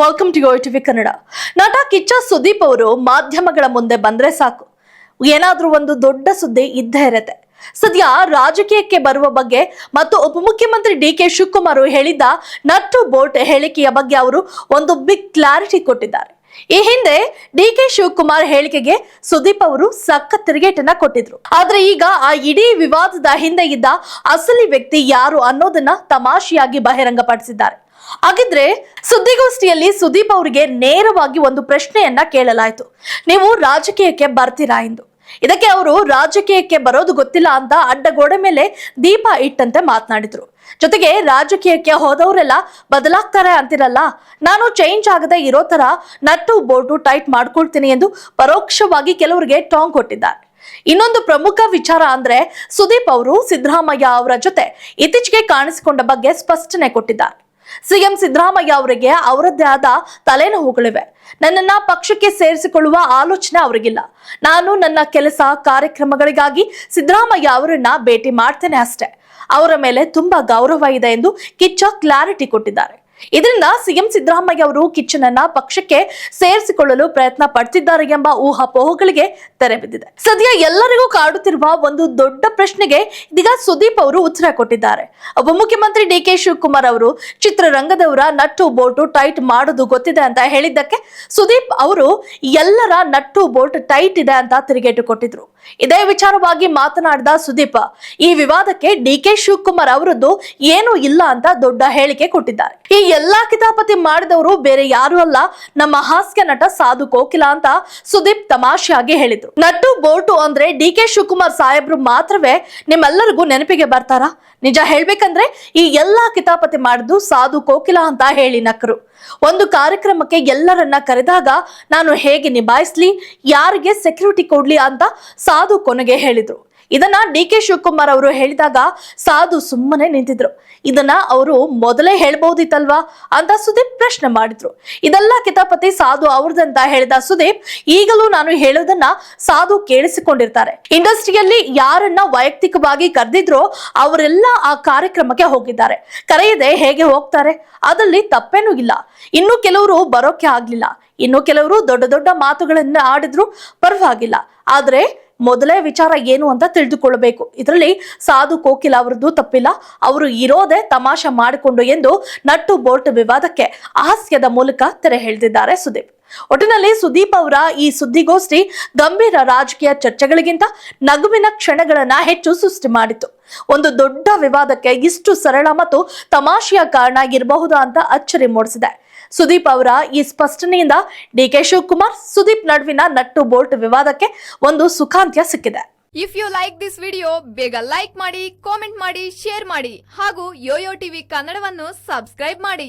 Welcome to TV Kannada ನಟ ಕಿಚ್ಚ ಸುದೀಪ್ ಅವರು ಮಾಧ್ಯಮಗಳ ಮುಂದೆ ಬಂದ್ರೆ ಸಾಕು. ಏನಾದ್ರೂ ಒಂದು ದೊಡ್ಡ ಸುದ್ದಿ ಇದ್ದೇ ಇರತ್ತೆ. ಸದ್ಯ ರಾಜಕೀಯಕ್ಕೆ ಬರುವ ಬಗ್ಗೆ ಮತ್ತು ಉಪಮುಖ್ಯಮಂತ್ರಿ ಡಿ ಕೆ ಶಿವಕುಮಾರ್ ಹೇಳಿದ್ದ ನಟ್ಟು ಬೋಟ್ ಹೇಳಿಕೆಯ ಬಗ್ಗೆ ಅವರು ಒಂದು ಬಿಗ್ ಕ್ಲಾರಿಟಿ ಕೊಟ್ಟಿದ್ದಾರೆ. ಈ ಹಿಂದೆ ಡಿ ಕೆ ಶಿವಕುಮಾರ್ ಹೇಳಿಕೆಗೆ ಸುದೀಪ್ ಅವರು ಸಖತ್ ತಿರುಗೇಟನ್ನ ಕೊಟ್ಟಿದ್ರು. ಆದ್ರೆ ಈಗ ಆ ಇಡೀ ವಿವಾದದ ಹಿಂದೆ ಇದ್ದ ಅಸಲಿ ವ್ಯಕ್ತಿ ಯಾರು ಅನ್ನೋದನ್ನ ತಮಾಷೆಯಾಗಿ ಬಹಿರಂಗಪಡಿಸಿದ್ದಾರೆ. ಹಾಗಿದ್ರೆ ಸುದ್ದಿಗೋಷ್ಠಿಯಲ್ಲಿ ಸುದೀಪ್ ಅವರಿಗೆ ನೇರವಾಗಿ ಒಂದು ಪ್ರಶ್ನೆಯನ್ನ ಕೇಳಲಾಯಿತು. ನೀವು ರಾಜಕೀಯಕ್ಕೆ ಬರ್ತೀರಾ ಎಂದು ಇದಕ್ಕೆ ಅವರು ರಾಜಕೀಯಕ್ಕೆ ಬರೋದು ಗೊತ್ತಿಲ್ಲ ಅಂತ ಅಡ್ಡಗೋಡೆ ಮೇಲೆ ದೀಪ ಇಟ್ಟಂತೆ ಮಾತನಾಡಿದ್ರು. ಜೊತೆಗೆ ರಾಜಕೀಯಕ್ಕೆ ಹೋದವರೆಲ್ಲ ಬದಲಾಗ್ತಾರೆ ಅಂತಿರಲ್ಲ? ನಾನು ಚೇಂಜ್ ಆಗದೆ ಇರೋ ತರ ನಟ್ಟು ಬೋಟು ಟೈಟ್ ಮಾಡ್ಕೊಳ್ತೀನಿ ಎಂದು ಪರೋಕ್ಷವಾಗಿ ಕೆಲವರಿಗೆ ಟಾಂಗ್ ಕೊಟ್ಟಿದ್ದಾರೆ. ಇನ್ನೊಂದು ಪ್ರಮುಖ ವಿಚಾರ ಅಂದ್ರೆ ಸುದೀಪ್ ಅವರು ಸಿದ್ದರಾಮಯ್ಯ ಅವರ ಜೊತೆ ಇತ್ತೀಚೆಗೆ ಕಾಣಿಸಿಕೊಂಡ ಬಗ್ಗೆ ಸ್ಪಷ್ಟನೆ ಕೊಟ್ಟಿದ್ದಾರೆ. ಸಿಎಂ ಸಿದ್ದರಾಮಯ್ಯ ಅವರಿಗೆ ಅವರದ್ದೇ ಆದ ತಲೆನೋವುಗಳಿವೆ. ನನ್ನನ್ನ ಪಕ್ಷಕ್ಕೆ ಸೇರಿಸಿಕೊಳ್ಳುವ ಆಲೋಚನೆ ಅವರಿಗಿಲ್ಲ. ನಾನು ನನ್ನ ಕೆಲಸ, ಕಾರ್ಯಕ್ರಮಗಳಿಗಾಗಿ ಸಿದ್ದರಾಮಯ್ಯ ಅವರನ್ನ ಭೇಟಿ ಮಾಡ್ತೇನೆ ಅಷ್ಟೇ. ಅವರ ಮೇಲೆ ತುಂಬಾ ಗೌರವ ಇದೆ ಎಂದು ಕಿಚ್ಚ ಕ್ಲಾರಿಟಿ ಕೊಟ್ಟಿದ್ದಾರೆ. ಇದರಿಂದ ಸಿಎಂ ಸಿದ್ದರಾಮಯ್ಯ ಅವರು ಕಿಚ್ಚನನ್ನ ಪಕ್ಷಕ್ಕೆ ಸೇರಿಸಿಕೊಳ್ಳಲು ಪ್ರಯತ್ನ ಪಡ್ತಿದ್ದಾರೆ ಎಂಬ ಊಹಾಪೋಹಗಳಿಗೆ ತೆರೆ ಬಿದ್ದಿದೆ. ಸದ್ಯ ಎಲ್ಲರಿಗೂ ಕಾಡುತ್ತಿರುವ ಒಂದು ದೊಡ್ಡ ಪ್ರಶ್ನೆಗೆ ಇದೀಗ ಸುದೀಪ್ ಅವರು ಉತ್ತರ ಕೊಟ್ಟಿದ್ದಾರೆ. ಉಪಮುಖ್ಯಮಂತ್ರಿ ಡಿ ಕೆ ಶಿವಕುಮಾರ್ ಅವರು, ಚಿತ್ರರಂಗದವರ ನಟ್ಟು ಬೋಟು ಟೈಟ್ ಮಾಡೋದು ಗೊತ್ತಿದೆ ಅಂತ ಹೇಳಿದ್ದಕ್ಕೆ ಸುದೀಪ್ ಅವರು ಎಲ್ಲರ ನಟ್ಟು ಬೋಟ್ ಟೈಟ್ ಇದೆ ಅಂತ ತಿರುಗೇಟು ಕೊಟ್ಟಿದ್ರು. ಇದೇ ವಿಚಾರವಾಗಿ ಮಾತನಾಡಿದ ಸುದೀಪ್, ಈ ವಿವಾದಕ್ಕೆ ಡಿ ಕೆ ಶಿವಕುಮಾರ್ ಅವರದ್ದು ಏನು ಇಲ್ಲ ಅಂತ ದೊಡ್ಡ ಹೇಳಿಕೆ ಕೊಟ್ಟಿದ್ದಾರೆ. ಈ ಎಲ್ಲಾ ಕಿತಾಪತಿ ಮಾಡಿದವರು ಬೇರೆ ಯಾರು ಅಲ್ಲ, ನಮ್ಮ ಹಾಸ್ಯ ನಟ ಸಾಧು ಕೋಕಿಲ ಅಂತ ಸುದೀಪ್ ತಮಾಷೆಯಾಗಿ ಹೇಳಿದ್ರು. ನಟ್ಟು ಬೋಟು ಅಂದ್ರೆ ಡಿ ಕೆ ಶಿವಕುಮಾರ್ ಸಾಹೇಬ್ರು ಮಾತ್ರವೇ ನಿಮ್ಮೆಲ್ಲರಿಗೂ ನೆನಪಿಗೆ ಬರ್ತಾರಾ? ನಿಜ ಹೇಳ್ಬೇಕಂದ್ರೆ ಈ ಎಲ್ಲಾ ಕಿತಾಪತಿ ಮಾಡಿದ್ದು ಸಾಧು ಕೋಕಿಲ ಅಂತ ಹೇಳಿ ನಕರು. ಒಂದು ಕಾರ್ಯಕ್ರಮಕ್ಕೆ ಎಲ್ಲರನ್ನ ಕರೆದಾಗ ನಾನು ಹೇಗೆ ನಿಭಾಯಿಸ್ಲಿ, ಯಾರಿಗೆ ಸೆಕ್ಯೂರಿಟಿ ಕೊಡ್ಲಿ ಅಂತ ಸಾಧು ಕೊನೆಗೆ ಹೇಳಿದ್ರು. ಇದನ್ನ ಡಿ ಕೆ ಶಿವಕುಮಾರ್ ಅವರು ಹೇಳಿದಾಗ ಸಾಧು ಸುಮ್ಮನೆ ನಿಂತಿದ್ರು. ಇದನ್ನ ಅವರು ಮೊದಲೇ ಹೇಳ್ಬಹುದಿತ್ತಲ್ವಾ ಅಂತ ಸುದೀಪ್ ಪ್ರಶ್ನೆ ಮಾಡಿದ್ರು. ಇದೆಲ್ಲ ಕಿತಾಪತಿ ಸಾಧು ಅವ್ರದಂತ ಹೇಳಿದ ಸುದೀಪ್, ಈಗಲೂ ನಾನು ಹೇಳೋದನ್ನ ಸಾಧು ಕೇಳಿಸಿಕೊಂಡಿರ್ತಾರೆ. ಇಂಡಸ್ಟ್ರಿಯಲ್ಲಿ ಯಾರನ್ನ ವೈಯಕ್ತಿಕವಾಗಿ ಕರೆದಿದ್ರೋ ಅವರೆಲ್ಲ ಆ ಕಾರ್ಯಕ್ರಮಕ್ಕೆ ಹೋಗಿದ್ದಾರೆ. ಕರೆಯದೆ ಹೇಗೆ ಹೋಗ್ತಾರೆ? ಅದರಲ್ಲಿ ತಪ್ಪೇನೂ ಇಲ್ಲ. ಇನ್ನು ಕೆಲವರು ಬರೋಕೆ ಆಗ್ಲಿಲ್ಲ. ಇನ್ನು ಕೆಲವರು ದೊಡ್ಡ ದೊಡ್ಡ ಮಾತುಗಳನ್ನ ಆಡಿದ್ರು ಪರವಾಗಿಲ್ಲ. ಆದ್ರೆ ಮೊದಲೇ ವಿಚಾರ ಏನು ಅಂತ ತಿಳಿದುಕೊಳ್ಳಬೇಕು. ಇದರಲ್ಲಿ ಸಾಧು ಕೋಕಿಲ ಅವರದ್ದು ತಪ್ಪಿಲ್ಲ. ಅವರು ಇರೋದೇ ತಮಾಷೆ ಮಾಡಿಕೊಂಡು ಎಂದು ನಟ್ಟು ಬೋಲ್ಟ್ ವಿವಾದಕ್ಕೆ ಹಾಸ್ಯದ ಮೂಲಕ ತೆರೆ ಎಳೆದಿದ್ದಾರೆ ಸುದೀಪ್. ಒಟ್ಟಿನಲ್ಲಿ ಸುದೀಪ್ ಅವರ ಈ ಸುದ್ದಿಗೋಷ್ಠಿ ಗಂಭೀರ ರಾಜಕೀಯ ಚರ್ಚೆಗಳಿಗಿಂತ ನಗುವಿನ ಕ್ಷಣಗಳನ್ನ ಹೆಚ್ಚು ಸೃಷ್ಟಿ ಮಾಡಿತು. ಒಂದು ದೊಡ್ಡ ವಿವಾದಕ್ಕೆ ಇಷ್ಟು ಸರಳ ಮತ್ತು ತಮಾಷೆಯ ಕಾರಣ ಇರಬಹುದು ಅಂತ ಅಚ್ಚರಿ ಮೂಡಿಸಿದೆ. ಸುದೀಪ್ ಅವರ ಈ ಸ್ಪಷ್ಟನೆಯಿಂದ ಡಿ ಕೆ ಶಿವಕುಮಾರ್, ಸುದೀಪ್ ನಡುವಿನ ನಟ್ಟು ಬೋಲ್ಟ್ ವಿವಾದಕ್ಕೆ ಒಂದು ಸುಖಾಂತ್ಯ ಸಿಕ್ಕಿದೆ. If you like this video ಬೇಗ ಲೈಕ್ ಮಾಡಿ ಕಾಮೆಂಟ್ ಮಾಡಿ ಶೇರ್ ಮಾಡಿ ಹಾಗೂ ಯೋಯೋ ಟಿವಿ ಕನ್ನಡವನ್ನು ಸಬ್ಸ್ಕ್ರೈಬ್ ಮಾಡಿ.